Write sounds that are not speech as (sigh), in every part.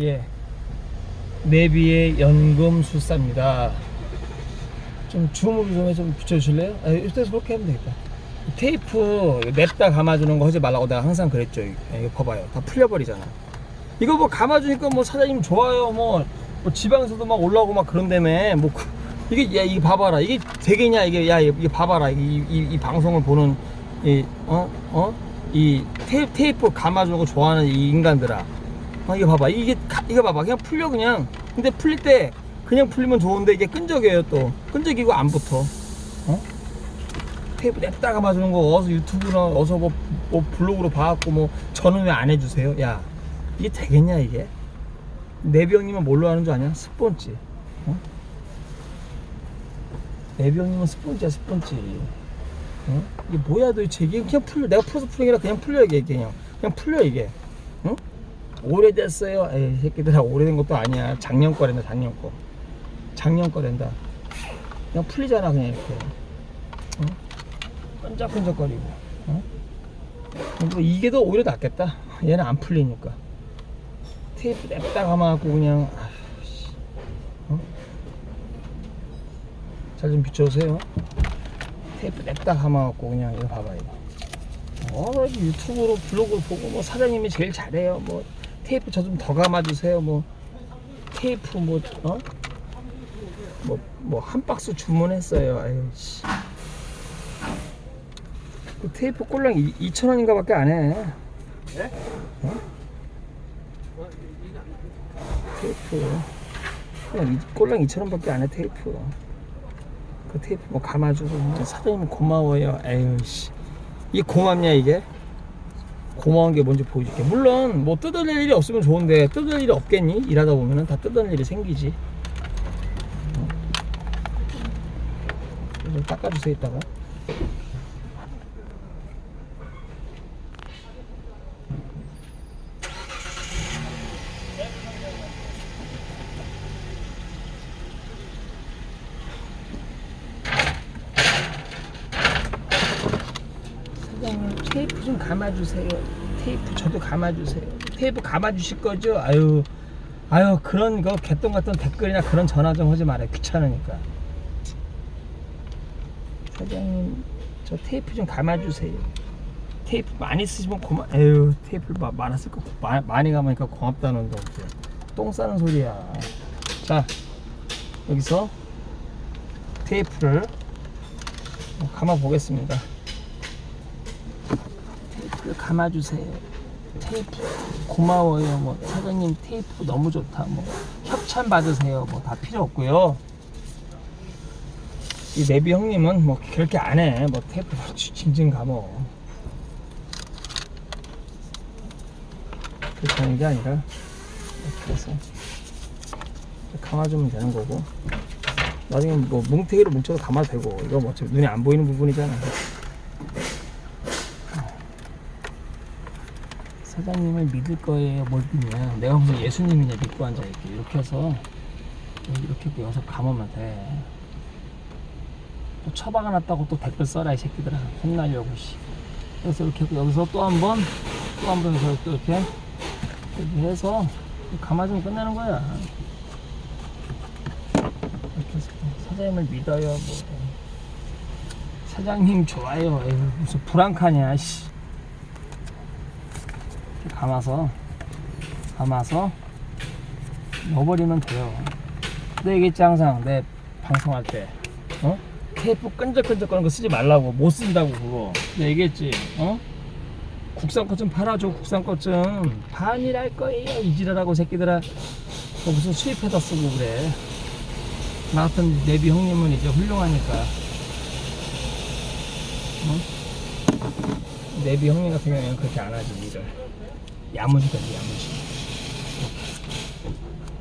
예. 내비의 연금 술사입니다. 좀 줌으로 좀, 해- 좀 붙여주실래요? 아, 이때서 그렇게 하면 되겠다. 테이프 냅다 감아주는 거 하지 말라고 내가 항상 그랬죠. 이거, 이거 봐봐요. 다 풀려버리잖아. 이거 뭐 감아주니까 뭐 사장님 좋아요. 뭐, 뭐 지방에서도 막 올라오고 막 그런다며. 뭐 그- 이게 야 이게 봐봐라. 이게 되겠냐 이게 야 이게 봐봐라. 이, 이, 이 방송을 보는 이 어? 어? 이 테이프, 테이프 감아주는 거 좋아하는 이 인간들아. 어, 이거 봐봐. 이게 가- 이거 봐봐. 그냥 풀려 그냥. 근데 풀릴 때 그냥 풀리면 좋은데 이게 끈적여요 또. 끈적이고 안 붙어. 어? 테이프 냅다 감아주는 거 어서 유튜브나 어서 뭐, 뭐 블로그로 봐갖고 뭐 저는 왜 안 해주세요? 야 이게 되겠냐 이게? 내병이면 뭘로 하는 줄 아냐? 스폰지. 어? 내병이면 스폰지야 스폰지. 어? 이게 뭐야 도대체 이게 그냥 풀려 내가 풀어서 풀는 게 아니라 그냥 풀려 이게 그냥 그냥 풀려 이게. 응? 오래됐어요. 에이 새끼들아 오래된 것도 아니야. 작년 거랜다 작년 거. 작년 거랜다. 그냥 풀리잖아 그냥 이렇게. 어? 끈적끈적거리고. 어? 뭐 이게 더 오히려 낫겠다. 얘는 안 풀리니까. 테이프 냅다 감아갖고 그냥 씨. 어? 잘좀 비춰주세요. 테이프 냅다 감아갖고 그냥 이거 봐봐 이거. 어 유튜브로 블로그 보고 뭐 사장님이 제일 잘해요. 뭐 테이프 저 좀 더 감아주세요. 뭐 테이프 뭐 어? 뭐뭐한 박스 주문했어요. 아유 씨. 그 테이프 꼴랑 2,000원인가 밖에 안 해. 네? 어? 테이프. 그냥 이- 꼴랑 2,000원 밖에 안 해, 테이프. 그 테이프 뭐 감아주고. 사장님 고마워요. 에휴, 씨. 이게 고맙냐, 이게? 고마운 게 뭔지 보여줄게. 물론, 뭐 뜯어낼 일이 없으면 좋은데, 뜯을 일이 없겠니? 일하다 보면은 다 뜯어낼 일이 생기지. 어. 좀 닦아주세요, 이따가. 사장님 테이프 좀 감아주세요. 테이프 저도 감아주세요. 테이프 감아주실 거죠? 아유, 아유 그런 거 개똥 같은 댓글이나 그런 전화 좀 하지 말아요. 귀찮으니까. 사장님 저 테이프 좀 감아주세요. 테이프 많이 쓰시면 고마. 에휴 테이프 마- 많았을 거 마- 많이 감으니까 고맙다는 거 없죠. 똥 싸는 소리야. 자 여기서 테이프를 감아 보겠습니다. 테이프 감아주세요. 테이프 고마워요. 뭐 사장님 테이프 너무 좋다. 뭐 협찬 받으세요. 뭐 다 필요 없고요. 이 내비 형님은 뭐 그렇게 안 해. 뭐 테이프 (laughs) 징징 감어. 그렇게 하는 게 아니라 이렇게 해서 감아주면 되는 거고. 나중에 뭐 뭉태기로 뭉쳐서 감아도 되고 이거 뭐 눈에 안 보이는 부분이잖아. 사장님을 믿을 거예요. 뭘 믿냐? 내가 무슨 예수님이냐 믿고 앉아 있게 이렇게 해서 이렇게 여기서 감으면 돼. 또 처박아 놨다고 또 댓글 써라 이 새끼들아 혼나려고 씨. 그래서 이렇게 여기서 또 한 번 또 한 번 해서 또 이렇게 이렇게 해서 감아주면 끝나는 거야. 이렇게 해서 사장님을 믿어요. 뭐. 사장님 좋아요. 에휴, 무슨 불안카냐 씨. 감아서 감아서 넣어버리면 돼요. 근데 얘기했지 항상 내 방송할 때 어? 테이프 끈적끈적거리는 거 쓰지 말라고 못 쓴다고 그거 내가 얘기했지 어? 국산 것 좀 팔아줘 국산 것좀 반이랄 거예요 이지랄하고 새끼들아 뭐 무슨 수입해다 쓰고 그래 나 같은 내비 형님은 이제 훌륭하니까 어? 내비 형님 같은 경우에는 그렇게 안 하지 일을. 야무지겠지 야무지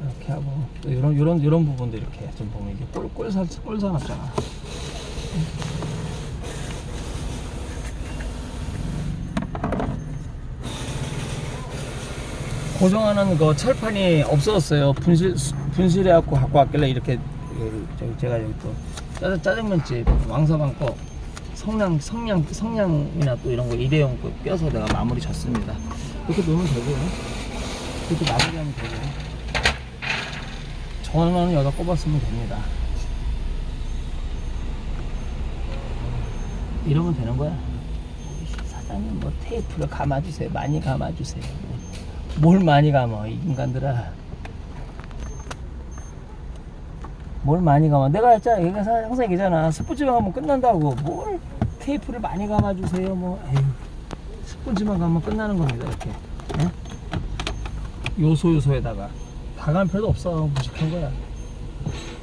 이렇게, 이렇게 하고. 또 이런 이런 이런 부분도 이렇게 좀 보면 이게 꼴 꼴사 꼴사 났잖아. 고정하는 거 철판이 없어졌어요. 분실 분실해갖고 갖고 왔길래 이렇게 그, 제가 여기 또 짜장, 짜장면집 왕서방 거 성냥 성냥 성냥이나 또 이런 거 일회용 거 껴서 내가 마무리 졌습니다. 이렇게 놓으면 되고요. 이렇게 마무리하면 되고 전원은 여기다 꼽았으면 됩니다. 이러면 되는 거야. 사장님 뭐 테이프를 감아주세요. 많이 감아주세요. 뭘 많이 감아 이 인간들아. 뭘 많이 감아? 내가 했잖아. 얘가 사- 항상 얘기잖아. 스포츠만 가면 끝난다고. 뭘 테이프를 많이 감아주세요. 뭐 에휴. 스포츠만 가면 끝나는 겁니다. 이렇게. 예? 요소 요소에다가 다 감을 필요도 없어. 무식한 거야.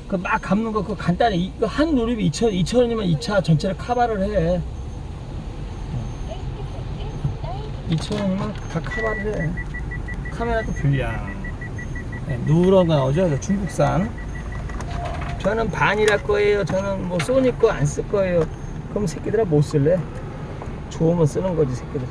그 막 감는 거 그거 간단해. 이거 한 누립이 2천 2천 원이면 2차 전체를 카바를 해. 2천 원이면 다 카바를 해. 카메라도 불량. 네, 누런 거 나오죠? 저 중국산. 저는 반이랄 거예요. 저는 뭐 소니 거 안 쓸 거예요. 그럼 새끼들아 못 쓸래? 좋으면 쓰는 거지 새끼들.